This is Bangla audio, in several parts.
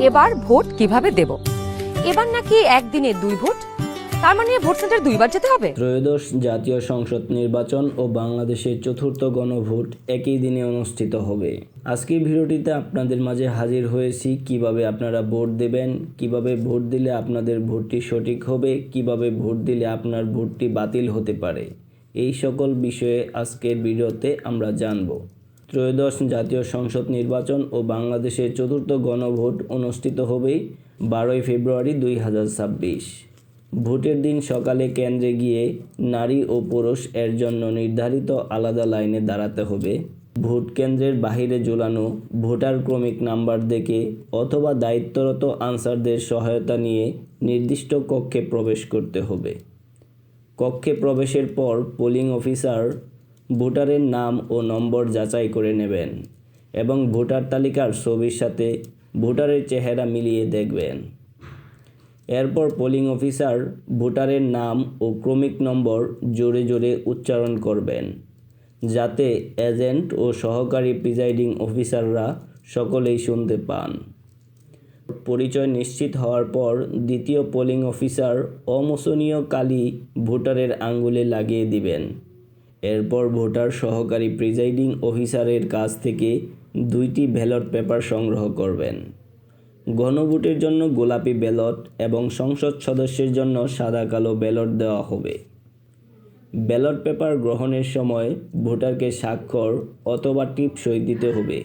এবার ভোট কীভাবে দেব? এবার নাকি একদিনে দুই ভোট? তার মানে ভোট সেন্টার দুইবার যেতে হবে? ত্রয়োদশ জাতীয় সংসদ নির্বাচন ও বাংলাদেশের চতুর্থ গণভোট একই দিনে অনুষ্ঠিত হবে। আজকের ভিডিওটিতে আপনাদের মাঝে হাজির হয়েছি, কীভাবে আপনারা ভোট দেবেন, কীভাবে ভোট দিলে আপনাদের ভোটটি সঠিক হবে, কীভাবে ভোট দিলে আপনার ভোটটি বাতিল হতে পারে। এই সকল বিষয়ে আজকের ভিডিওতে আমরা জানব। ত্রয়োদশ জাতীয় সংসদ নির্বাচন ও বাংলাদেশের চতুর্থ গণভোট অনুষ্ঠিত হবে বারোই ফেব্রুয়ারি দুই হাজার ছাব্বিশ। ভোটের দিন সকালে কেন্দ্রে গিয়ে নারী ও পুরুষ এর জন্য নির্ধারিত আলাদা লাইনে দাঁড়াতে হবে। ভোট কেন্দ্রের বাহিরে ঝোলানো ভোটার ক্রমিক নাম্বার দেখে অথবা দায়িত্বরত আনসারদের সহায়তা নিয়ে নির্দিষ্ট কক্ষে প্রবেশ করতে হবে। কক্ষে প্রবেশের পর পোলিং অফিসার ভোটারের নাম ও নম্বর যাচাই করে নেবেন এবং ভোটার তালিকার ছবির সাথে ভোটারের চেহারা মিলিয়ে দেখবেন। এরপর পোলিং অফিসার ভোটারের নাম ও ক্রমিক নম্বর জোরে জোরে উচ্চারণ করবেন, যাতে এজেন্ট ও সহকারী প্রিজাইডিং অফিসাররা সকলেই শুনতে পান। পরিচয় নিশ্চিত হওয়ার পর দ্বিতীয় পোলিং অফিসার অমোচনীয় কালি ভোটারের আঙ্গুলে লাগিয়ে দিবেন। এরপর ভোটার সহকারী প্রিজাইডিং অফিসারের কাছ থেকে দুইটি ব্যালট পেপার সংগ্রহ করবেন। গণভোটের জন্য গোলাপি ব্যালট এবং সংসদ সদস্যের জন্য সাদা কালো ব্যালট দেওয়া হবে। ব্যালট পেপার গ্রহণের সময় ভোটারকে স্বাক্ষর অথবা টিপ সই দিতে হবে।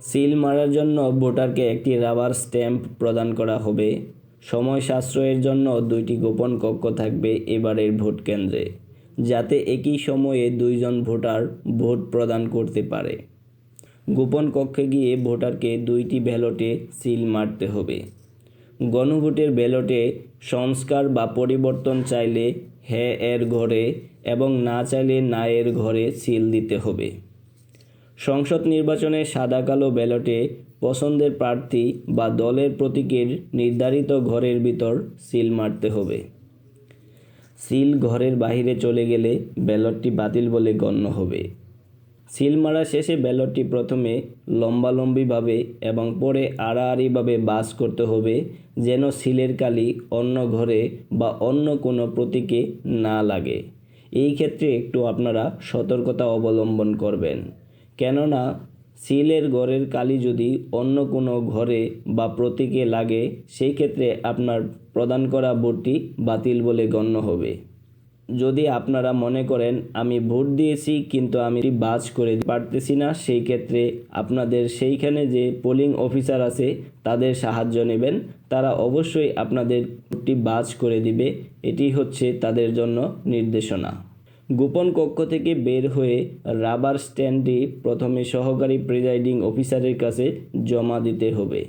সিল মারার জন্য ভোটারকে একটি রাবার স্ট্যাম্প প্রদান করা হবে। সময় সাশ্রয়ের জন্য দুইটি গোপন কক্ষ থাকবে এবারের ভোট কেন্দ্রে। যাতে একই সময়ে দুইজন ভোটার ভোট প্রদান করতে পারে। গোপন কক্ষে গিয়ে ভোটারকে দুইটি ব্যালটে সিল মারতে হবে। গণভোটের ব্যালটে সংস্কার বা পরিবর্তন চাইলে হ্যাঁ এর ঘরে এবং না চাইলে না এর ঘরে সিল দিতে হবে। সংসদ নির্বাচনে সাদা কালো ব্যালটে পছন্দের প্রার্থী বা দলের প্রতীকের নির্ধারিত ঘরের ভিতর সিল মারতে হবে। সিল ঘরের বাইরে চলে গেলে ব্যালটটি বাতিল বলে গণ্য হবে। সিল মারা শেষে ব্যালটটি প্রথমে লম্বালম্বিভাবে এবং পরে আড়াআড়িভাবে বাস করতে হবে যেন সিলের কালি অন্য ঘরে বা অন্য কোনো প্রতীকে না লাগে। এই ক্ষেত্রে একটু আপনারা সতর্কতা অবলম্বন করবেন। কেননা সিলের ঘরের কালি যদি অন্য কোনো ঘরে বা প্রতীকে লাগে, সেই ক্ষেত্রে আপনার প্রদান করা ভোটটি বাতিল বলে গণ্য হবে। যদি আপনারা মনে করেন, আমি ভোট দিয়েছি, কিন্তু আমি বাজ করে পারতেছি না, সেই ক্ষেত্রে আপনাদের সেইখানে যে পোলিং অফিসার আছে, তাদের সাহায্য নেবেন। তারা অবশ্যই আপনাদের ভোটটি বাজ করে দিবে। এটি হচ্ছে তাদের জন্য নির্দেশনা। গোপন কক্ষ থেকে বের হয়ে রাবার স্ট্যান্ডটি প্রথমে সহকারী প্রিজাইডিং অফিসারের কাছে জমা দিতে হবে।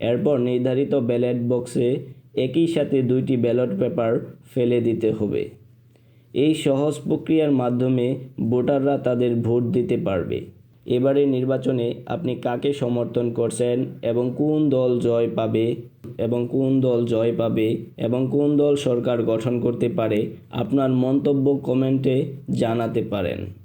এরপর নির্ধারিত ব্যালট বক্সে একই সাথে দুইটি ব্যালট পেপার ফেলে দিতে হবে। এই সহজ প্রক্রিয়ার মাধ্যমে ভোটাররা তাদের ভোট দিতে পারবে। এবারে নির্বাচনে আপনি কাকে সমর্থন করছেন এবং কোন দল জয় পাবে এবং কোন দল জয় পাবে এবং কোন দল সরকার গঠন করতে পারে, আপনার মন্তব্য কমেন্টে জানাতে পারেন।